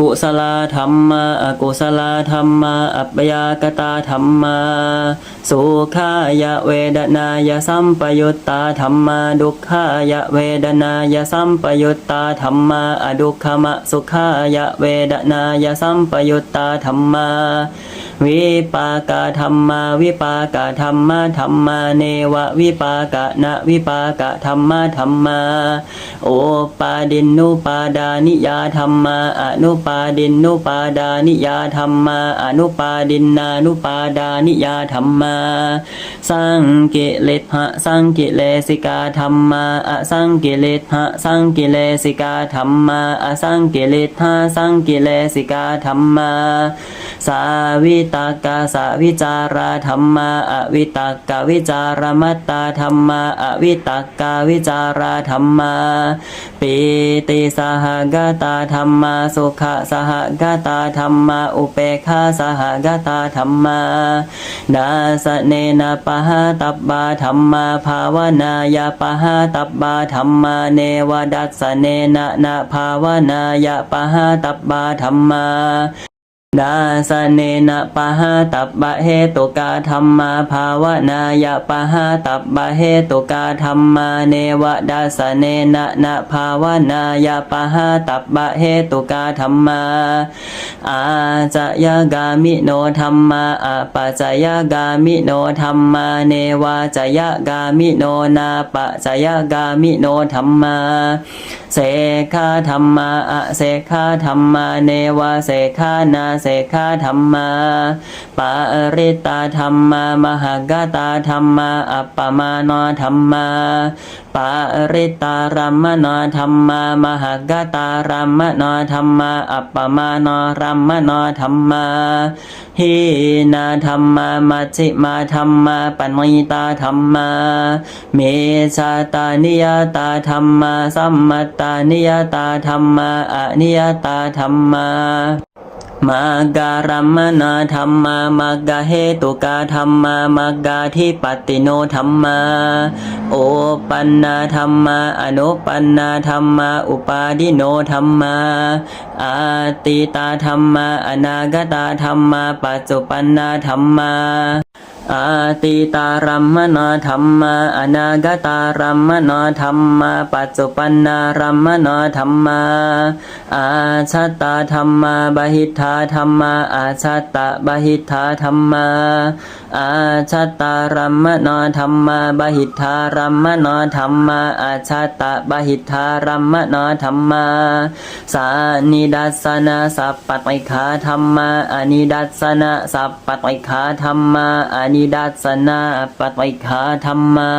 กุศลธรรมาอกุศลธรรมา อัปยากตาธรรมา สุขายะเวดนายะสัมปยุตตาธรรมา ดุขายะเวดนายะสัมปยุตตาธรรมา อดุขมะสุขายะเวดนายะสัมปยุตตาธรรมา วิปากาธรรมาวิปากาธรรมาธรรมาเนวะวิปากะนะวิปากะธรรมาธรรมา โอปาดินนุปาดานิยาธรรมาอนุปาดินนุปาดานิยาธรรมาอนุปาดินนานุปาดานิยาธรรมาสังกิเลสหะสังกิเลสิกาธรรมาอสังกิเลสหะสังกิเลสิกาธรรมาอสังกิเลสหะสังกิเลสิกาธรรมา สาวิตากาสาวิจาราธรรมาอวิตากาวิจารมัตตาธรรมาอวิตากาวิจาราธรรมาปีติสหกตาธรรมาสุขสหกตาธรรมาอุเปกขาสหกตาธรรมาดาสเนนะปะหาตับบาธรรมาภาวนายาปะหาตับบาธรรมาเนวดัสสเนนะนะภาวนายาปะหาตับบาธรรมา ดาสเนนะปะหาตับบะเหตุกาธรรมาภาวนายะปะหาตับบะเหตุกาธรรมาเนวดาสเนนะนะภาวนายะปะหาตับบะเหตุกาธรรมา อาจะยกามิโนธรรมาอาปัจจยกามิโนธรรมาเนวาจยกามิโนนาปัจจยกามิโนธรรมาเสขาธรรมาอเสขาธรรมาเนวาเสขานาเสเสขาธรรมาปาริตาธรรมามหากตาธรรมาอัปปมาโนธรรมาปาริตารัมมโนธรรมามหากตารัมมโนธรรมาอัปปมาโนรัมมโนธรรมาหีนาธรรมามัชฌิมาธรรมาปัญญิตาธรรมาเมชาตานิยตาธรรมาสัมมัตตานิยตาธรรมาอนิยตาธรรมา มาการัมมนาธรรมามากาเหตุกาธรรมามากาทิปติโนธรรมา โอปันนาธรรมาอนุปันนาธรรมาอุปาดิโนธรรมาอาติตาธรรมาอนาคตาธรรมาปัจจุปันนาธรรมา อาติตารัมมโนธรรมา อนาคตารัมมโนธรรมา ปัจจุปันนารัมมโนธรรมา อาชัตตาธรรมาบหิทธาธรรมา อาชัตตะบหิทธาธรรมา อาชัตตารัมมโนธรรมาบหิทธารัมมโนธรรมา อาชัตตะบหิทธารัมมโนธรรมา สานิดัสนะสัพปะไตขาธรรมาอานิดัสนะสัพปะไตขาธรรมาอานิดาสนาปัตไตขาธรรมา